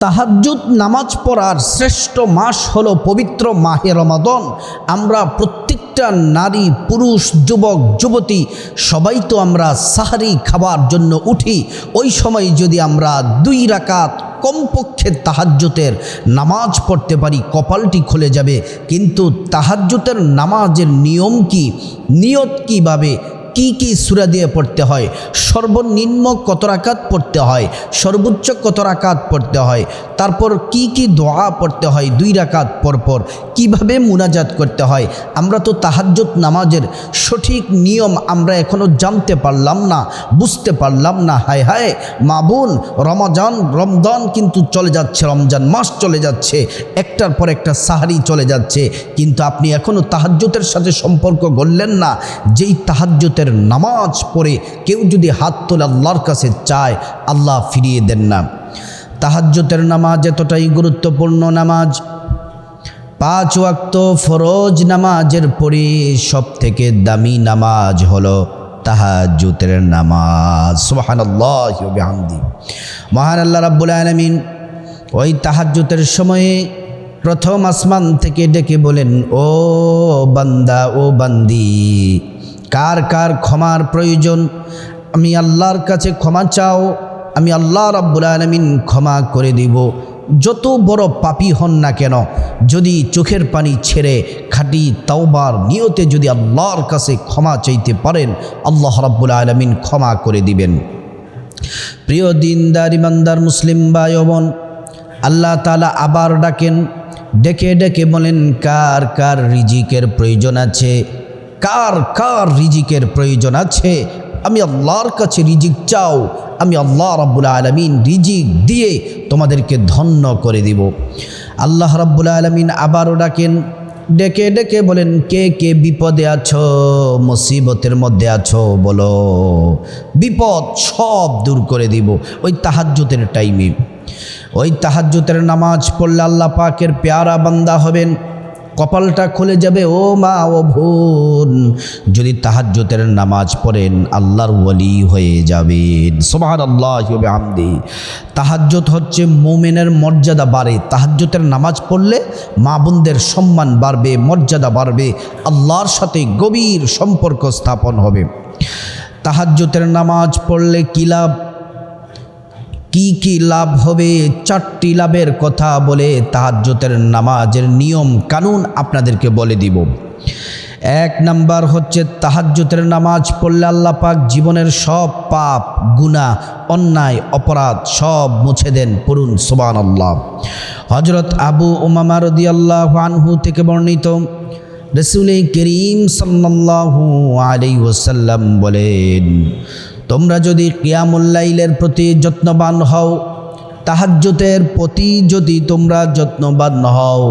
তাহাজ্জুদ নামাজ পড়ার শ্রেষ্ঠ মাস হলো পবিত্র মাহে রমাদন। আমরা প্রত্যেকটা নারী, পুরুষ, যুবক, যুবতী সবাই তো আমরা সাহারি খাবার জন্য উঠি। ওই সময় যদি আমরা দুই রাকাত কমপক্ষে তাহাজ্জুতের নামাজ পড়তে পারি, কপালটি খুলে যাবে। কিন্তু তাহাজ্জুতের নামাজের নিয়ম কি? নিয়ত কীভাবে? কি কি সুরা দিয়ে পড়তে হয়? সর্বনিম্ন কত রাকাত পড়তে হয়? সর্বোচ্চ কত রাকাত পড়তে হয়? তারপর কি কি দোয়া পড়তে হয় দুই রাকাত পরপর কীভাবে মুনাজাত করতে হয়? আমরা তো তাহাজ্জুদ নামাজের সঠিক নিয়ম আমরা এখনও জানতে পারলাম না, বুঝতে পারলাম না। হায় হায়, মা বোন, রমজান রমজান কিন্তু চলে যাচ্ছে, রমজান মাস চলে যাচ্ছে, একটার পর একটা সাহারি চলে যাচ্ছে। কিন্তু আপনি এখনও তাহাজ্জুতের সাথে সম্পর্ক গড়লেন না। যেই তাহাজ্জুতের নামাজ পড়ে কেউ যদি হাত তোলে আল্লাহর কাছে চায়, আল্লাহ ফিরিয়ে দেন না। তাহাজ্জুতের নামাজ এতটাই গুরুত্বপূর্ণ নামাজ। পাঁচ ওয়াক্ত ফরজ নামাজের পরে সব থেকে দামি নামাজ হলো তাহাজ্জুতের নামাজ। সুবহানাল্লাহি মহান আল্লাহ রাব্বুল আলামিন ওই তাহাজ্জুতের সময়ে প্রথম আসমান থেকে ডেকে বলেন, ও বান্দা, ও বান্দি কার কার ক্ষমার প্রয়োজন? আমি আল্লাহর কাছে ক্ষমা চাও, আমি আল্লাহ রাব্বুল আলামিন ক্ষমা করে দিব। যত বড় পাপি হন না কেন, যদি চোখের পানি ছেড়ে খাটি তাওবার নিয়তে যদি আল্লাহর কাছে ক্ষমা চাইতে পারেন, আল্লাহ রাব্বুল আলামিন ক্ষমা করে দিবেন। প্রিয় দিনদার, ইমানদার, মুসলিম ভাই বোন আল্লাহ তালা আবার ডাকেন, ডেকে ডেকে বলেন, কার কার রিজিকের প্রয়োজন আছে? কার কার রিজিকের প্রয়োজন আছে? আমি আল্লাহর কাছে রিজিক চাও। আমি আল্লাহ রাব্বুল আলমিন রিজিক দিয়ে তোমাদেরকে ধন্য করে দিব। আল্লাহ রাব্বুল আলমিন আবারও ডাকেন, ডেকে ডেকে বলেন, কে কে বিপদে আছো, মুসিবতের মধ্যে আছো, বলো। বিপদ সব দূর করে দিব। ওই তাহাজ্জুতের টাইমে। ওই তাহাজ্জুতের নামাজ পড়লে আল্লাহ পাকের পেয়ারা বান্দা হবেন। কপালটা খুলে যাবে, ও মা, ও বোন। যদি তাহাজ্জুতের নামাজ পড়েন, আল্লাহর ওয়ালি হয়ে যাবেন। সোমান আল্লাহ আমদি তাহাজ্জুত হচ্ছে মোমেনের মর্যাদা বাড়ে। তাহাজ্জুতের নামাজ পড়লে মা বোনদের সম্মান বাড়বে, মর্যাদা বাড়বে, আল্লাহর সাথে গভীর সম্পর্ক স্থাপন হবে। তাহাজ্জুতের নামাজ পড়লে কী লাভ? কি কি লাভ হবে? চারটি লাভের কথা বলে তাহাজ্জতের নামাজের নিয়ম কানুন আপনাদেরকে বলে দিব। এক নাম্বার হচ্ছে তাহাজ্জতের নামাজ পড়লে আল্লাহ পাক জীবনের সব পাপ গুণা অন্যায়, অপরাধ সব মুছে দেন পড়ুন সোবান আল্লাহ হজরত আবু উমামা রদি আল্লাহ আনহু থেকে বর্ণিত রসুল করিম সাল্লাল্লাহু আলাই ওসাল্লাম বলেন তোমরা যদি কিয়ামুল্লাইলের প্রতি যত্নবান হও তাহাজ্জতের প্রতি যদি তোমরা যত্নবান হও,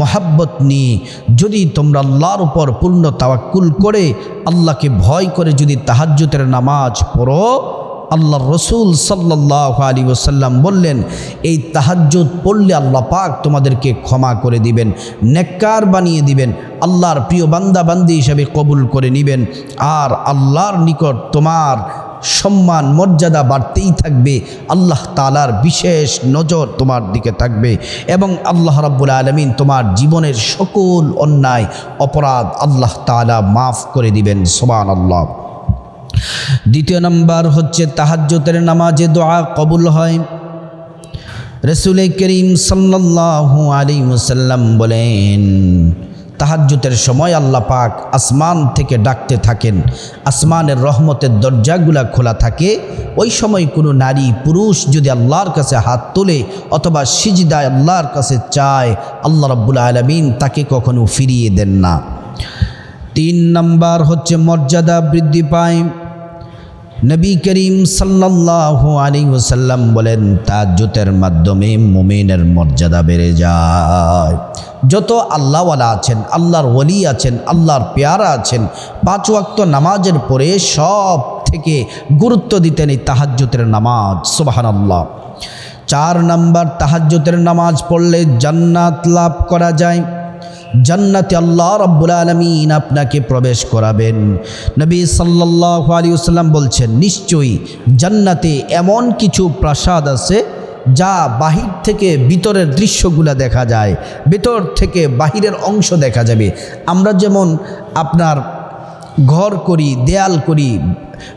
মহাব্বত নিয়ে যদি তোমরা আল্লাহর উপর পূর্ণ তাওয়াক্কুল করে, আল্লাহকে ভয় করে যদি তাহাজ্জতের নামাজ পড়ো আল্লাহ রসুল সাল্লাহ আলী ওসাল্লাম বললেন, এই তাহাজ্জুদ পড়লে আল্লাহ পাক তোমাদেরকে ক্ষমা করে দিবেন, নেককার বানিয়ে দিবেন, আল্লাহর প্রিয় বান্দা বান্দি হিসাবে কবুল করে নিবেন, আর আল্লাহর নিকট তোমার সম্মান, মর্যাদা বাড়তেই থাকবে। আল্লাহ তালার বিশেষ নজর তোমার দিকে থাকবে এবং আল্লাহ রাব্বুল আলমিন তোমার জীবনের সকল অন্যায়, অপরাধ আল্লাহ তালা মাফ করে দিবেন। সোমান আল্লাহ দ্বিতীয় নম্বর হচ্ছে তাহাজ্জতের নামাজে দোয়া কবুল হয়। রসুল করিম সাল্লাহ আলী মুসাল্লাম বলেন তাহাজ্জুতের সময় আল্লাহ পাক আসমান থেকে ডাকতে থাকেন। আসমানের রহমতের দরজাগুলা খোলা থাকে। ওই সময় কোনো নারী, পুরুষ যদি আল্লাহর কাছে হাত তোলে অথবা সিজিদায় আল্লাহর কাছে চায়, আল্লাহ রব্বুল আলমিন তাকে কখনো ফিরিয়ে দেন না। তিন নাম্বার হচ্ছে মর্যাদা বৃদ্ধি পায়। নবী করিম সাল্লাহ আলী ওসাল্লাম বলেন তাজ্জুতের মাধ্যমে মোমেনের মর্যাদা বেড়ে যায়। যত আল্লাহওয়ালা আছেন, আল্লাহর ওলি আছেন, আল্লাহর পেয়ারা আছেন, পাঁচ ওয়াক্ত নামাজের পরে সব থেকে গুরুত্ব দিতেন এই তাহাজ্জুতের নামাজ। সুবাহান আল্লাহ চার নাম্বার তাহাজ্জুতের নামাজ পড়লে জান্নাত লাভ করা যায়। জান্নাতে আল্লাহ রব্বুল আলমিন আপনাকে প্রবেশ করাবেন। নবী সাল্লাহ আলী বলছেন, নিশ্চয়ই জান্নাতে এমন কিছু প্রাসাদ আছে যা বাহির থেকে ভিতরের দৃশ্যগুলা দেখা যায়, ভিতর থেকে বাহিরের অংশ দেখা যাবে। আমরা যেমন আপনার ঘর করি, দেয়াল করি,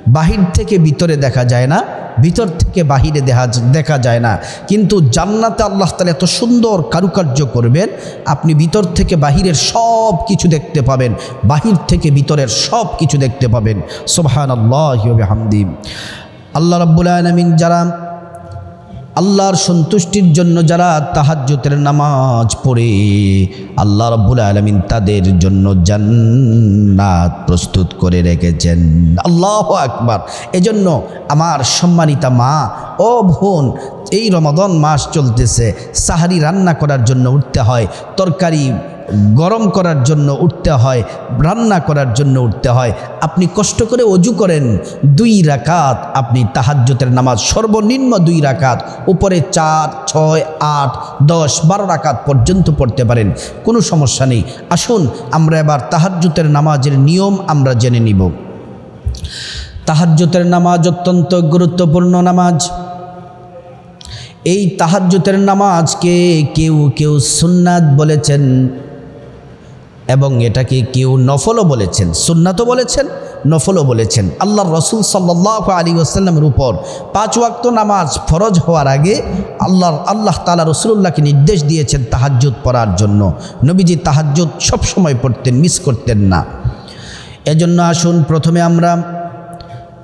বাহির থেকে ভিতরে দেখা যায় না ভিতর থেকে বাহিরে দেখা দেখা যায় না। কিন্তু জান্নাতে আল্লাহ তালা এত সুন্দর কারুকার্য করবেন, আপনি ভিতর থেকে বাহিরের সব কিছু দেখতে পাবেন, বাহির থেকে ভিতরের সব কিছু দেখতে পাবেন। সোহান আল্লাহ হামদিম আল্লাহ রব্বুল আলমিন যারা আল্লাহর সন্তুষ্টির জন্য যারা তাহাজ্যতের নামাজ পড়ে, আল্লাহ রব্বুল আলমিন তাদের জন্য জান্নাত প্রস্তুত করে রেখেছেন। আল্লাহ আকবার। এজন্য আমার সম্মানিতা মা ও বোন, এই রমাদন মাস চলতেছে, সাহারি রান্না করার জন্য উঠতে হয়, তরকারি গরম করার জন্য উঠতে হয়, রান্না করার জন্য উঠতে হয়। আপনি কষ্ট করে অজু করেন, দুই রাকাত আপনি তাহাজ্যতের নামাজ, সর্বনিম্ন দুই রাকাত, উপরে চার, ছয়, আট, দশ, বারো রাকাত পর্যন্ত পড়তে পারেন, কোনো সমস্যা নেই। আসুন, আমরা এবার তাহাজ্যতের নামাজের নিয়ম আমরা জেনে নিব। তাহাজ্যতের নামাজ অত্যন্ত গুরুত্বপূর্ণ নামাজ। এই তাহাজ্যতের নামাজকে কেউ কেউ সুন্নাত বলেছেন। এবং এটাকে কেউ নফলও বলেছেন, সুন্নাতও বলেছেন, নফলও বলেছেন। আল্লাহ রসুল সাল্লাহ আলী আসাল্লামের উপর পাঁচ ওয়াক্ত নামাজ ফরজ হওয়ার আগে আল্লাহর, আল্লাহ তালা রসুল্লাহকে নির্দেশ দিয়েছেন তাহাজ্জুদ পড়ার জন্য। নবীজি তাহাজ্জুদ সবসময় পড়তেন, মিস করতেন না। এজন্য আসুন প্রথমে আমরা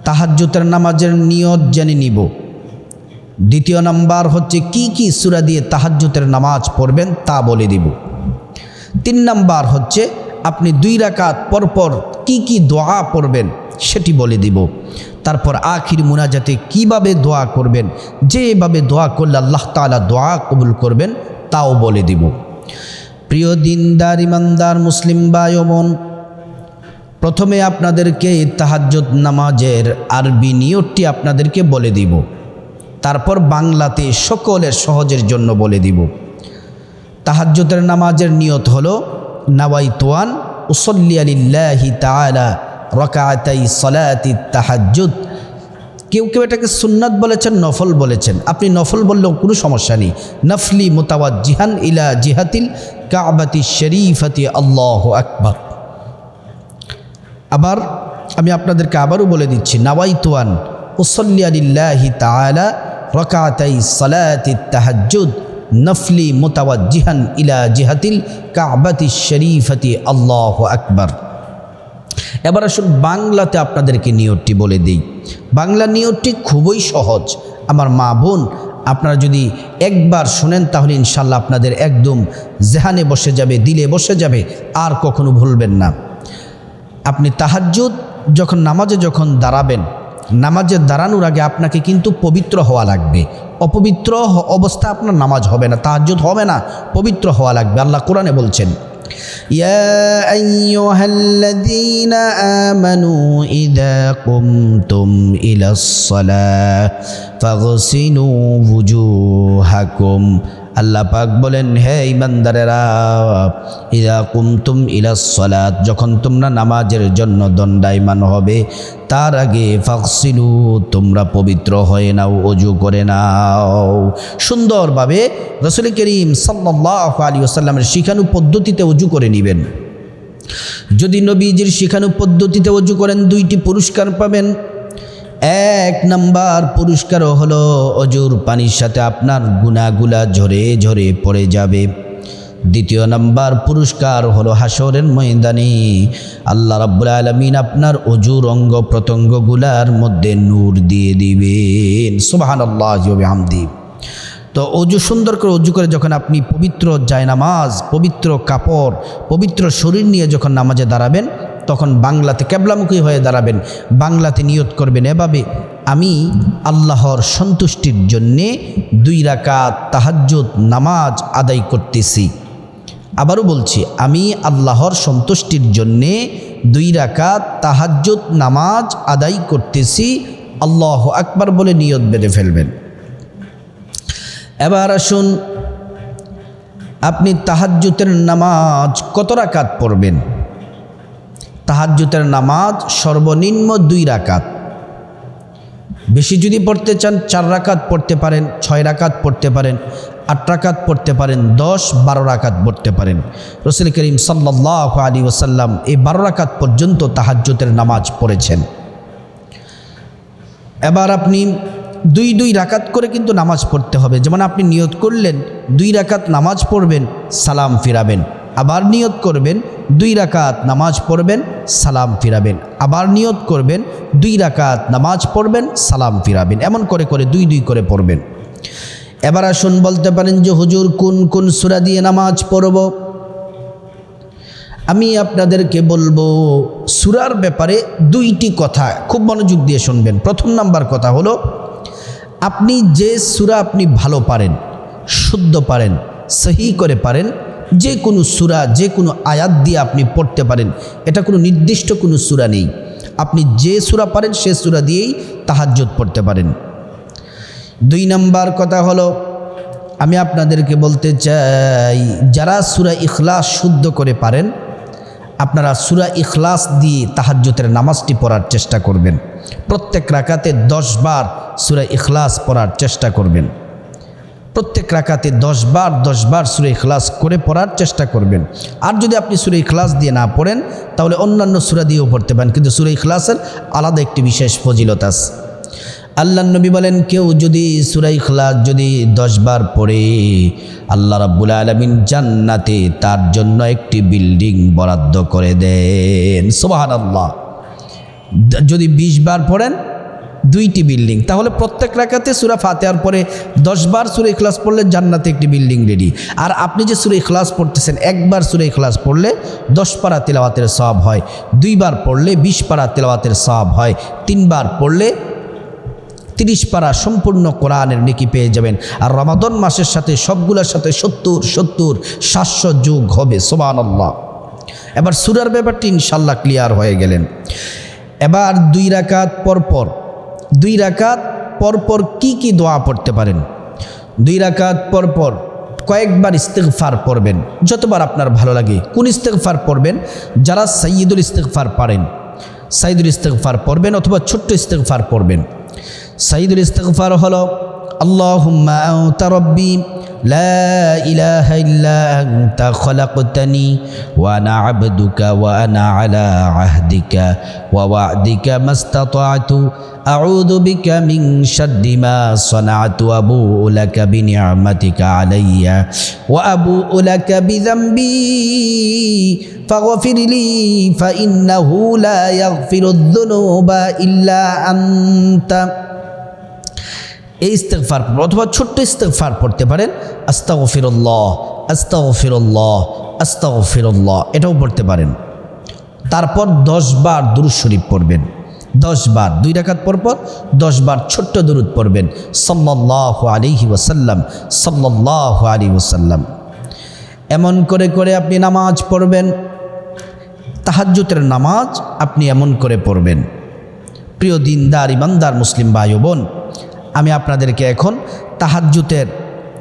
তাহাজ্জুতের নামাজের নিয়ত জেনে নিব। দ্বিতীয় নাম্বার হচ্ছে কি কি সুরা দিয়ে তাহাজ্জুতের নামাজ পড়বেন তা বলে দিব। তিন নাম্বার হচ্ছে, আপনি দুই রাকাত পরপর কি কি দোয়া পড়বেন সেটি বলে দিব। তারপর আখির মুনাজাতে কীভাবে দোয়া করবেন, যেভাবে দোয়া করলে আল্লাহ তালা দোয়া কবুল করবেন, তাও বলে দিব। প্রিয় দিনদার, ইমানদার, মুসলিম বায়মন প্রথমে আপনাদেরকে তাহাজ্জুদ নামাজের আরবি নিয়তটি আপনাদেরকে বলে দিব। তারপর বাংলাতে সকলের সহজের জন্য বলে দিব। তাহাজ্জুদের নামাজের নিয়ত হলো, নাওয়াইতুয়ান, উসল্লি আলিল্লাহি তাআলা, রকাআতাই সলাতি তাহাজ্জুদ। কেউ কেউ এটাকে সুন্নাত বলেছেন, নফল বলেছেন। আপনি নফল বললেও কোনো সমস্যা নেই। নফলি মোতাবাদ জিহান ইলা জিহাতিল কাবাতি শরীফাতি, আল্লাহ আকবর। আবার আমি আপনাদেরকে আবারও বলে দিচ্ছি, নাওয়াইতুয়ান, উসল্লি আলিল্লাহি তাআলা রকাতাই সলাতি তাহাজ্জুদ। নফলি মোতাওয়াজ্জিহান ইলা জিহাতিল কাবাতি শরীফতি, আল্লাহ আকবর। এবার আসুন বাংলাতে আপনাদেরকে নিয়তটি বলে দিই। বাংলা নিয়তটি খুবই সহজ। আমার মা বোন, আপনারা যদি একবার শোনেন তাহলে ইনশাল্লাহ আপনাদের একদম জেহানে বসে যাবে, দিলে বসে যাবে, আর কখনো ভুলবেন না। আপনি তাহাজ্জুদ যখন, নামাজে যখন দাঁড়াবেন, নামাজে দাঁড়ানোর আগে আপনাকে কিন্তু পবিত্র হওয়া লাগবে। অপবিত্র হ- অবস্থা আপনার নামাজ হবে না তাহাজ্জুদ হবে না পবিত্র হওয়া লাগবে আল্লাহ কোরআনে বলছেন يا أيها الذين آمنوا إذا قمتم إلى الصلاة فاغسلوا وجوهكم আল্লাহ পাক বলেন, হে ইমানদারেরা ইদা কুমতুম ইলাস সলাত, যখন তোমরা নামাজের জন্য দণ্ডায়মান হবে, তার আগে ফাকসিলু তোমরা পবিত্র হয়ে নাও, অজু করে নাও। সুন্দরভাবে রসুল করিম সাল্লাহ আলী আসাল্লামের শিখানু পদ্ধতিতে অজু করে নেবেন। যদি নবীজির শিখানু পদ্ধতিতে অজু করেন, দুইটি পুরস্কার পাবেন। এক নাম্বার পুরস্কার হলো অজুর পানির সাথে আপনার গুনাগুলা ঝরে ঝরে পড়ে যাবে। দ্বিতীয় নাম্বার পুরস্কার হলো হাসরের ময়দানে। আল্লাহ রাব্বুল আলমিন আপনার অজুর অঙ্গ প্রত্যঙ্গগুলার মধ্যে নূর দিয়ে দিবেন। সুবাহান আল্লাহ তো অজু সুন্দর করে অজু করে যখন আপনি পবিত্র জায়নামাজ, পবিত্র কাপড়, পবিত্র শরীর নিয়ে যখন নামাজে দাঁড়াবেন তখন বাংলাতে ক্যাবলামুখী হয়ে দাঁড়াবেন, বাংলাতে নিয়ত করবেন এভাবে, আমি আল্লাহর সন্তুষ্টির জন্যে দুই রাকাত তাহাজ্জুদ নামাজ আদায় করতেছি। আবারও বলছি, আমি আল্লাহর সন্তুষ্টির জন্যে দুই রাকাত তাহাজ্জুদ নামাজ আদায় করতেছি, আল্লাহ আকবার বলে নিয়ত বেঁধে ফেলবেন। এবার আসুন, আপনি তাহাজ্জুতের নামাজ কত রাকাত পড়বেন? তাহাজ্জুতের নামাজ সর্বনিম্ন দুই রাকাত। বেশি যদি পড়তে চান, চার রাকাত পড়তে পারেন, ছয় রাকাত পড়তে পারেন, আট রাকাত পড়তে পারেন, দশ, বারো রাকাত পড়তে পারেন। রসুল করিম সাল্লাহ আলী ওসাল্লাম এই বারো রাকাত পর্যন্ত তাহাজ্যতের নামাজ পড়েছেন। এবার আপনি দুই দুই রাকাত করে কিন্তু নামাজ পড়তে হবে। যেমন আপনি নিয়ত করলেন, দুই রাকাত নামাজ পড়বেন, সালাম ফিরাবেন। আবার নিয়ত করবেন, দুই রাকাত নামাজ পড়বেন, সালাম ফিরাবেন। আবার নিয়ত করবেন, দুই রাকাত নামাজ পড়বেন, সালাম ফিরাবেন। এমন করে করে, দুই দুই করে পড়বেন। এবার আসুন বলতে পারেন যে, হুজুর, কোন কোন সুরা দিয়ে নামাজ পড়ব? আমি আপনাদেরকে বলব, সুরার ব্যাপারে দুইটি কথা খুব মনোযোগ দিয়ে শুনবেন। প্রথম নাম্বার কথা হলো, আপনি যে সুরা আপনি ভালো পারেন, শুদ্ধ পারেন, সহি করে পারেন যে কোনো সুরা, যে কোনো আয়াত দিয়ে আপনি পড়তে পারেন। এটা কোনো নির্দিষ্ট কোনো সুরা নেই। আপনি যে সুরা পারেন, সে সুরা দিয়েই তাহাজ্জুদ পড়তে পারেন। দুই নাম্বার কথা হলো, আমি আপনাদেরকে বলতে চাই, যারা সুরা ইখলাস শুদ্ধ করে পারেন, আপনারা সুরা ইখলাস দিয়ে তাহাজ্জুতের নামাজটি পড়ার চেষ্টা করবেন। প্রত্যেক রাকাতে দশ বার সুরা ইখলাস পড়ার চেষ্টা করবেন। প্রত্যেক রাকাতে দশ বার দশ বার সুরে ইখলাস করে পড়ার চেষ্টা করবেন। আর যদি আপনি সুরে ইখলাস দিয়ে না পড়েন, তাহলে অন্যান্য সুরা দিয়েও পড়তে পারেন। কিন্তু সুরে ইখলাসের আলাদা একটি বিশেষ ফজিলত আছে। আল্লাহ নবী বলেন, কেউ যদি সুরাই খলাস যদি দশবার পড়ে, আল্লাহ রাব্বুল আলমিন জান্নাতে তার জন্য একটি বিল্ডিং বরাদ্দ করে দেন। সোবাহান আল্লাহ যদি বিশ বার পড়েন দুইটি বিল্ডিং। তাহলে প্রত্যেক রাখাতে সুরা ফাতেহার পরে দশবার সুরে ইখলাস পড়লে জান্নাতে একটি বিল্ডিং রেডি আর আপনি যে সুরে ইখলাস পড়তেছেন, একবার সুরে ইখলাস পড়লে দশ পারা তেলাওয়াতের সব হয়। দুইবার পড়লে বিশ পারা তেলাওয়াতের সব হয়। তিনবার পড়লে তিরিশ পারা সম্পূর্ণ কোরআনের নেকি পেয়ে যাবেন। আর রমাদন মাসের সাথে সবগুলোর সাথে সত্তর সত্তর, সাতশো যুগ হবে সোবান আল্লাহ এবার সুরার ব্যাপারটি ইনশাল্লাহ ক্লিয়ার হয়ে গেলেন। এবার দুই রাকাত পরপর দুই রাকাত পরপর কি কি দোয়া পড়তে পারেন? দুই রাকাত পরপর কয়েকবার ইস্তেকফার পড়বেন। যতবার আপনার ভালো লাগে, কোন ইস্তেকফার পড়বেন? যারা সাইয়দুল ইস্তেকফার পারেন। সাইদুল ইস্তেকফার পড়বেন অথবা ছোট্ট ইস্তেকফার পড়বেন। সাইদুল ইস্তেকফার হলো اللهم أنت ربي لا إله إلا أنت خلقتني وأنا عبدك وأنا على عهدك ووعدك ما استطعت. أعوذ بك من شد ما صنعت وأبوء لك بنعمتك علي وأبوء لك بذنبي. فاغفر لي فإنه لا يغفر الذنوب إلا أنت. এই ইস্তেকফার অথবা ছোট্ট ইস্তেকফার পড়তে পারেন আস্তাও ফিরল্লাহ আস্তাও ফিরল্লাহ আস্তাও ফিরল্লাহ এটাও পড়তে পারেন। তারপর দশ বার দুরুদ শরীফ পড়বেন। দশ বার, দুই রাকাত পরপর দশ বার ছোট্ট দুরুদ পড়বেন। সাল্লাহ আলিহি ওসাল্লাম সাল্লাহ আলী ওসাল্লাম এমন করে করে আপনি নামাজ পড়বেন। তাহাজ্জুতের নামাজ আপনি এমন করে পড়বেন। প্রিয় দিনদার, ইমানদার মুসলিম ভাই বোন আমি আপনাদেরকে এখন তাহাজ্জুতের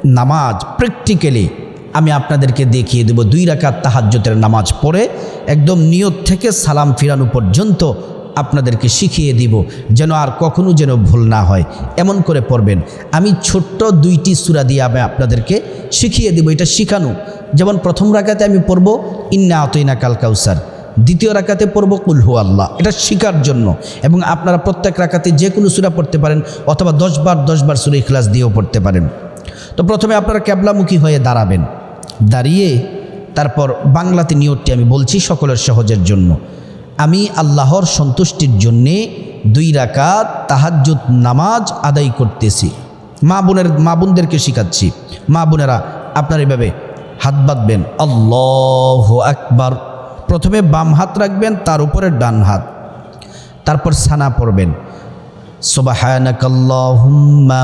নামাজ প্র্যাকটিক্যালি আমি আপনাদেরকে দেখিয়ে দেব। দুই রাকাত তাহাজ্জুতের নামাজ পড়ে একদম নিয়ত থেকে সালাম ফিরানো পর্যন্ত আপনাদেরকে শিখিয়ে দিব যেন আর কখনো যেন ভুল না হয়। এমন করে পড়বেন। আমি ছোট্ট দুইটি সুরা দিয়ে আমি আপনাদেরকে শিখিয়ে দেব। এটা শিখানো। যেমন প্রথম রাকাতে আমি পড়ব, ইন্না আতইনা কাল কাউসার। দ্বিতীয় রাকাতে পড়ব কুলহু আল্লাহ এটা শিকার জন্য। এবং আপনারা প্রত্যেক রাকাতে যে কোনো সুরা পড়তে পারেন, অথবা দশবার দশবার সুরে ইখলাস দিয়েও পড়তে পারেন। তো প্রথমে আপনারা ক্যাবলামুখী হয়ে দাঁড়াবেন। দাঁড়িয়ে তারপর বাংলাতে নিয়তটি আমি বলছি সকলের সহজের জন্য। আমি আল্লাহর সন্তুষ্টির জন্যে দুই রাকাত তাহাজ্জুদ নামাজ আদায় করতেছি। মা বোনের, মা বোনদেরকে শিখাচ্ছি। মা বোনেরা আপনার এভাবে হাত বাঁধবেন, আল্লাহ আকবার প্রথমে বাম হাত রাখবেন, তার উপরে ডান হাত। তারপর সানা পড়বেন। সুবাহানাকাল্লাহুম্মা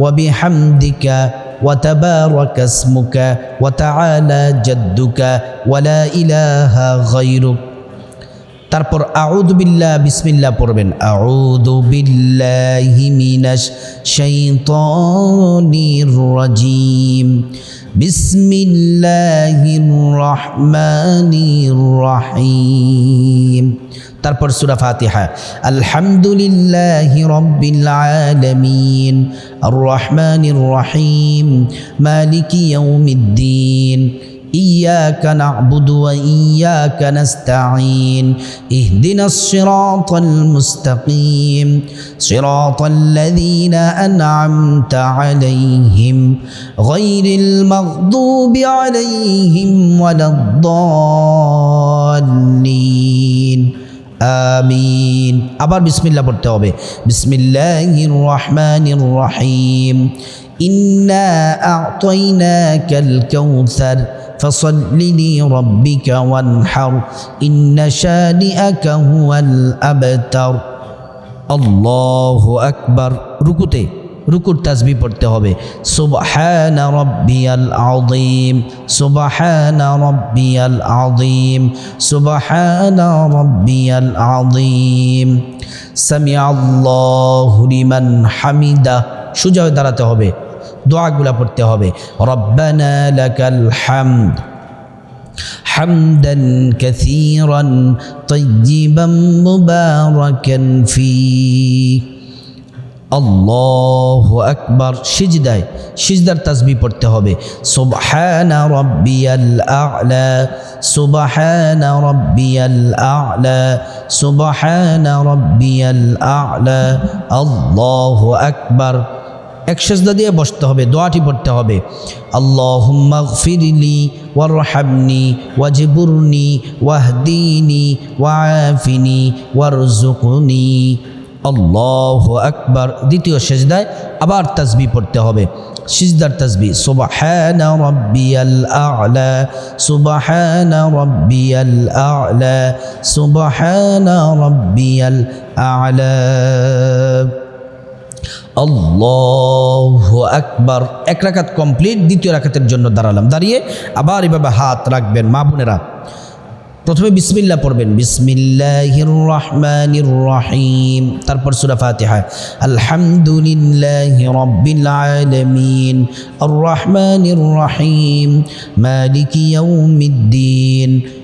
ওয়া বিহামদিকা ইলাহা গায়রুক। তারপর আউযু বিল্লাহ, বিসমিল্লাহ পড়বেন। আউযু বিল্লাহি মিনাশ শাইতানির রাজিম। বিসমিল্লাহির রহমানির রহিম। তারপর সুরা ফাতিহা। আলহামদুলিল্লাহ রব্বিল আলামিন। আর রহমানির রহিম। মালিকি إياك نعبد وإياك نستعين اهدنا الصراط المستقيم صراط الذين أنعمت عليهم غير المغضوب عليهم ولا الضالين আমিন আবার বিসমিল্লাহ পড়তে হবে বিসমিল্লাহির রহমানির রহিম ইন্না আ'তাইনাকাল কাউসার فصل لربك وانحر إن شانئك هو الأبتر الله أكبر রুকুতে রুকুর তাসবি পড়তে হবে সুবহান রব্বিয়াল আযীম সুবহান রব্বিয়াল আযীম সুবহান রব্বিয়াল আযীম সামিআল্লাহু লিমান হামিদা সুজা হয়ে দাঁড়াতে হবে দোয়াগুলা পড়তে হবে রব্বানা লাকাল হামদ حمدا كثيرا طيبا مباركا فيه আল্লাহ আকবার সিজদায় সিজদার তাসবি পড়তে হবে সুবহানা রব্বিয়াল আ'লা সুবহানা রব্বিয়াল আ'লা সুবহানা রব্বিয়াল আ'লা আল্লাহু আকবার এক সেজদা দিয়ে বসতে হবে, দোয়াটি পড়তে হবে। আল্লাহুম্মা গফিরলি ওয়ারহামনি ওয়াজবুরনি ওয়াহদিনি ওয়াআফিনি ওয়ারজুকনি আল্লাহ আকবার। দ্বিতীয় সেজদায় আবার তাসবি পড়তে হবে। সিজদার তাসবি সুবহানা রাব্বিয়াল আ'লা, সুবহানা রাব্বিয়াল আ'লা, সুবহানা রাব্বিয়াল আ'লা। আল্লাহু আকবার। এক রাখাত কমপ্লিট দ্বিতীয় রাকাতের জন্য দাঁড়ালাম। দাঁড়িয়ে আবার এভাবে হাত রাখবেন মা বোনেরা। প্রথমে বিসমিল্লাহ পড়বেন। বিসমিল্লাহির রহমানির রহিম। তারপর সূরা ফাতিহা। আলহামদুলিল্লাহি রাব্বিল আলামিন। আর রহমানির রহিম। মালিকি ইয়াউমিদ্দিন।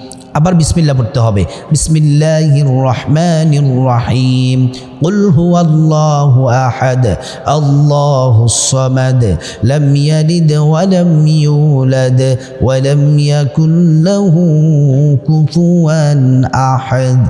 আবার বিসমিল্লাহ পড়তে হবে বিসমিল্লাহির রহমানির রহিম قل هو الله أحد الله الصمد لم يلد ولم يولد ولم يكن له كفوا أحد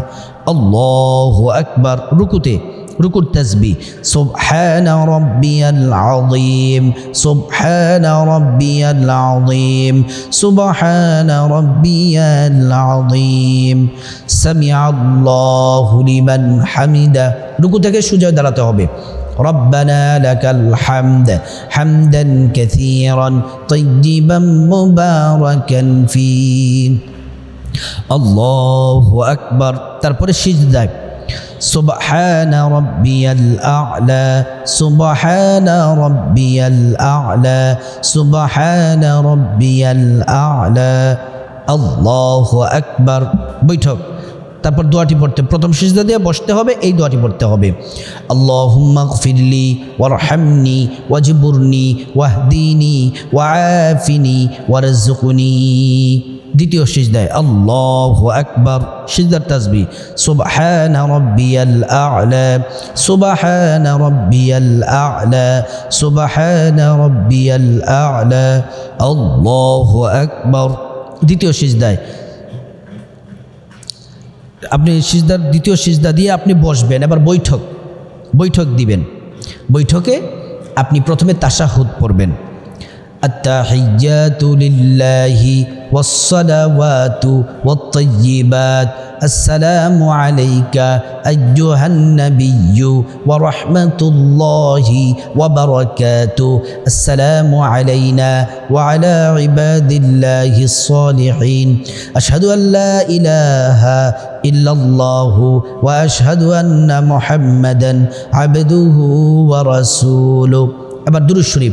الله أكبر ركوتي ركوع التسبيح سبحان ربي العظيم سبحان ربي العظيم سبحان ربي العظيم سمع الله لمن حمده ركوع থেকে সোজা দাঁড়াতে হবে ربنا لك الحمد حمدا كثيرا طيبا مباركا فيه الله أكبر তারপরে সিজদায় سبحان ربي الأعلى سبحان ربي الأعلى سبحان ربي الأعلى الله أكبر বৈঠক তারপর দোয়াটি পড়তে প্রথম সিজদা দিয়ে বসতে হবে এই দোয়াটি পড়তে হবে আল্লাহুম্মা গফিরলি ওয়ারহামনি ওয়াজবুরনি ওয়াহদিনি ওয়াআফিনি ওয়ারজুকনি দ্বিতীয় সিজদায় আল্লাহ আকবার, সিজদার তাসবি সুবহান রব্বিয়াল আ'লা, সুবহান রব্বিয়াল আ'লা, সুবহান রব্বিয়াল আ'লা, আল্লাহু আকবার। দ্বিতীয় সিজদায়। আপনি সিজদার দ্বিতীয় সিজদা দিয়ে আপনি বসবেন, এবার বৈঠক বৈঠক দিবেন। বৈঠকে আপনি প্রথমে তাশাহুদ পড়বেন। التحيات لله والصلوات والطيبات السلام عليك أيها النبي ورحمة الله وبركاته السلام علينا وعلى عباد الله الصالحين أشهد أن لا إله إلا الله وأشهد أن محمدا عبده ورسوله এবার দুরুদ শরীফ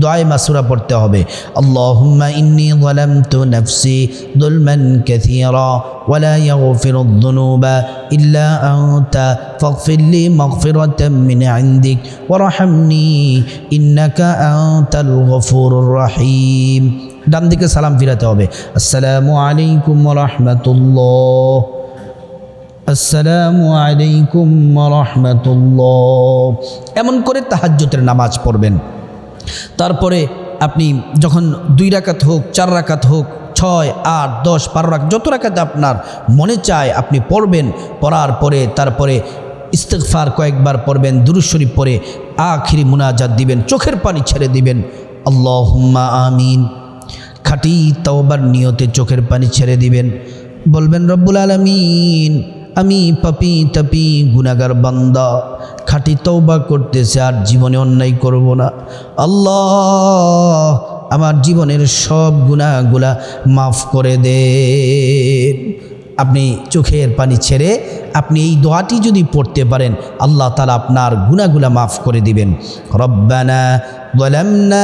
দোয়ায় মাসুরা পড়তে হবে আল্লাহুম্মা ইন্নি যালামতু নাফসি যুলমান কাসীরা ولا يغفر الذنوب إلا أنت فاغفر لي مغفرة من عندك وارحمني إنك أنت الغفور الرحيم ডান দিকে সালাম ফিরাতে হবে আসসালামু আলাইকুম রহমতুল্লাহ আসসালামু আলাইকুম রহমতুল্লাহ এমন করে তাহাজ্জুতের নামাজ পড়বেন তারপরে আপনি যখন দুই রাকাত হোক, চার রাকাত হোক, ছয়, আট, দশ, বারো রাখ যত রাকাতে আপনার মনে চায় আপনি পড়বেন, পড়ার পরে তারপরে ইস্তেকফার কয়েকবার পড়বেন দুরুশরীফ পরে আখিরি মুনাজাত দিবেন, চোখের পানি ছেড়ে দিবেন। আল্লাহুম্মা আমিন। খাটি তাওবার নিয়তে চোখের পানি ছেড়ে দিবেন। বলবেন রব্বুল আলমিন। আমি পাপি তাপি গুনাগার বান্দা। খাটি তৌবা করতেছে, আর জীবনে অন্যায় করব না। আল্লাহ, আমার জীবনের সব গুণাগুলা মাফ করে দে আপনি চোখের পানি ছেড়ে আপনি এই দোয়াটি যদি পড়তে পারেন, আল্লাহ তালা আপনার গুণাগুলা মাফ করে দিবেন। রব্বানা গলামনা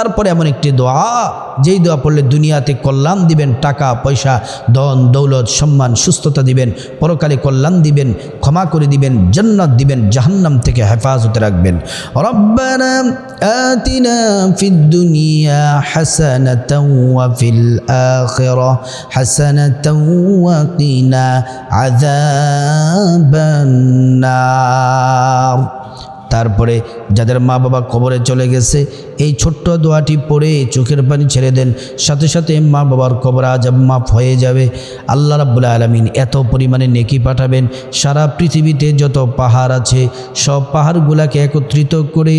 তারপরে এমন একটি দোয়া, যেই দোয়া পড়লে দুনিয়াতে কল্যাণ দিবেন, টাকা, পয়সা, ধন, দৌলত, সম্মান, সুস্থতা দিবেন, পরকালে কল্যাণ দিবেন, ক্ষমা করে দিবেন, জান্নাত দিবেন, জাহান্নাম থেকে হেফাজতে রাখবেন। রব্বানা তারপরে যাদের মা বাবা কবরে চলে গেছে, এই ছোট্ট দোয়াটি পড়ে চোখের পানি ছেড়ে দেন। সাথে সাথে মা বাবার কবর আজ মাফ হয়ে যাবে। আল্লাহ রাবুল আলমিন এত পরিমাণে নেকি পাঠাবেন। সারা পৃথিবীতে যত পাহাড় আছে, সব পাহাড়গুলাকে একত্রিত করে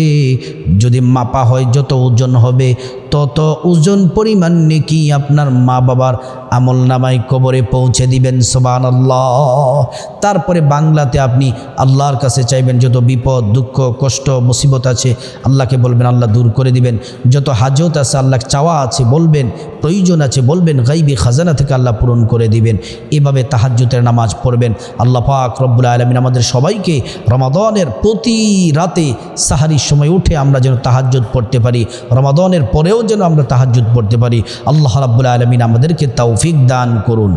যদি মাপা হয় যত ওজন হবে তত ওজন পরিমাণ নেকি আপনার মা বাবার আমল নামায় কবরে পৌঁছে দিবেন সোবান আল্লাহ তারপরে বাংলাতে আপনি আল্লাহর কাছে চাইবেন, যত বিপদ, দুঃখ, কষ্ট, মুসিবত আছে, আল্লাহকে বলবেন, আল্লাহ দূর করে দিবেন। যত হাজত আছে আল্লাহ চাওয়া আছে, বলবেন, প্রয়োজন আছে, বলবেন, গাইবি খাজানা থেকে আল্লাহ পূরণ করে দিবেন। এভাবে তাহাজ্জুতের নামাজ পড়বেন। আল্লাহ পাক রব্বুল আলমিন আমাদের সবাইকে রমাদনের প্রতি রাতে সাহারির সময় উঠে আমরা যেন তাহাজ্জুদ পড়তে পারি। রমাদনের পরেও যেন আমরা তাহাজুদ পড়তে পারি। আল্লাহ রাবুল আলমিন আমাদেরকে তৌফিক দান করুন।